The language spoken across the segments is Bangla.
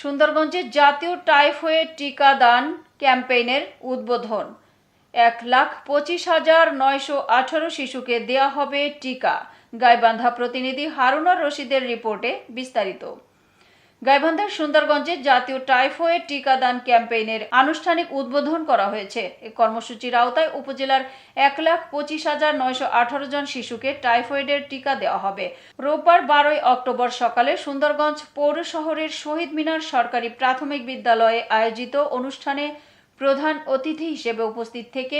সুন্দরগঞ্জে জাতীয় টাইফয়েড টিকাদান ক্যাম্পেইনের উদ্বোধন। এক লাখ পঁচিশ হাজার নয়শো আঠারো শিশুকে দেয়া হবে টিকা। গাইবান্ধা প্রতিনিধি হারুনার রশিদের রিপোর্টে বিস্তারিত। গাইবান্ধার সুন্দরগঞ্জে জাতীয় টাইফয়েড টিকাদান ক্যাম্পেইনের আনুষ্ঠানিক উদ্বোধন করা হয়েছে। এই কর্মসূচির আওতায় উপজেলার এক লাখ পঁচিশ হাজার নয়শো আঠারো জন শিশুকে টাইফয়েডের টিকা দেওয়া হবে। রোববার বারোই অক্টোবর সকালে সুন্দরগঞ্জ পৌর শহরের শহীদ মিনার সরকারি প্রাথমিক বিদ্যালয়ে আয়োজিত অনুষ্ঠানে প্রধান অতিথি হিসেবে উপস্থিত থেকে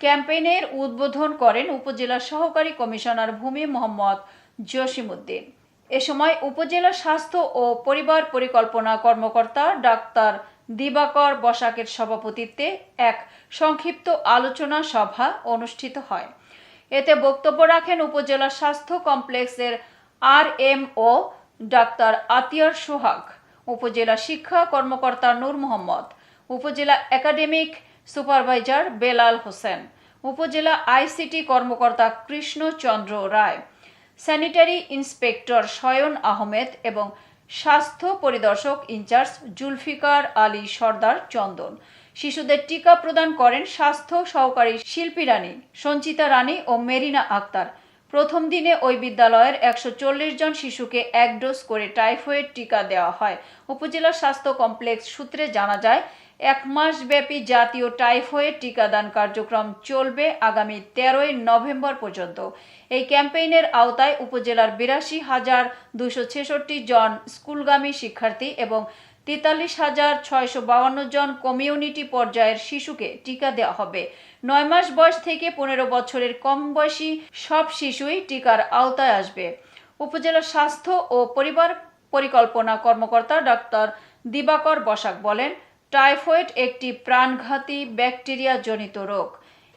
ক্যাম্পেইনের উদ্বোধন করেন উপজেলা সহকারী কমিশনার ভূমি মোহাম্মদ জসিমউদ্দিন। এ সময় উপজেলা স্বাস্থ্য ও পরিবার পরিকল্পনা কর্মকর্তা ডাক্তার দিবাকর বসাকের সভাপতিত্বে এক সংক্ষিপ্ত আলোচনা সভা অনুষ্ঠিত হয়। এতে বক্তব্য রাখেন উপজেলা স্বাস্থ্য কমপ্লেক্সের R M O doctor Atiar Sohag, উপজেলা শিক্ষা কর্মকর্তা নূর মোহাম্মদ, উপজেলা একাডেমিক সুপারভাইজার বেলাল হোসেন, উপজেলা আইসিটি কর্মকর্তা কৃষ্ণচন্দ্র রায় স্যানিটারি ইন্সপেক্টর শয়ন আহমেদ এবং স্বাস্থ্য পরিদর্শক ইনচার্জ জুলফিকার আলী সর্দার চন্দন। শিশুদের টিকা প্রদান করেন স্বাস্থ্য সহকারী শিল্পী রানী, সঞ্চিতা রানী ও মেরিনা আক্তার। প্রথম দিনে ওই বিদ্যালয়ের একশো চল্লিশ জন শিশুকে এক ডোজ করে টাইফয়েড টিকা দেওয়া হয়। উপজেলা স্বাস্থ্য কমপ্লেক্স সূত্রে জানা যায় এক মাস ব্যাপী জাতীয় টাইফয়েড টিকাদান কার্যক্রম চলবে আগামী তেরোই নভেম্বর পর্যন্ত। এই ক্যাম্পেইনের আওতায় উপজেলার বিরাশি হাজার দুশো ছেষট্টি জন স্কুলগামী শিক্ষার্থী এবং তেতাল্লিশ হাজার ছয়শো বাউান্ন জন কমিউনিটি পর্যায়ের শিশুকে টিকা দেওয়া হবে। নয় মাস বয়স থেকে পনেরো বছরের কম বয়সী সব শিশুই টিকার আওতায় আসবে। উপজেলা স্বাস্থ্য ও পরিবার পরিকল্পনা কর্মকর্তা ডক্টর দিবাকর বসাক বলেন টাইফয়েড একটি প্রাণঘাতী ব্যাকটেরিয়া জনিত রোগ।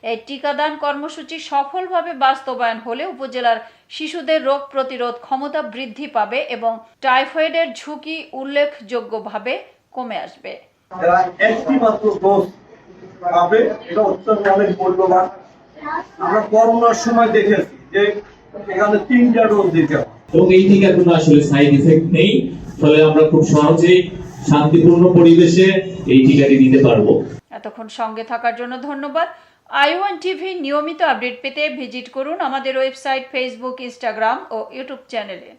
এই টিকাদান কর্মসূচি সফলভাবে বাস্তবায়ন হলে উপজেলার শিশুদের রোগ প্রতিরোধ ক্ষমতা বৃদ্ধি পাবে এবং টাইফয়েডের ঝুঁকি উল্লেখযোগ্যভাবে কমে আসবে। পাবে এটা অত্যন্ত অনেক মূল্যবান। আমরা করোনার সময় দেখেছি যে এখানে তিনটা ডোজ দিতে হয়। এবং এই আসলে সাইড ইফেক্ট নেই। ফলে আমরা খুব সহজেই শান্তিপূর্ণ পরিবেশে এই টিকাটি দিতে পারব। এতক্ষণ সঙ্গে থাকার জন্য ধন্যবাদ। আইওয়ান টিভি নিয়মিত আপডেট পেতে ভিজিট করুন আমাদের ওয়েবসাইট, ফেসবুক, ইনস্টাগ্রাম ও ইউটিউব চ্যানেলে।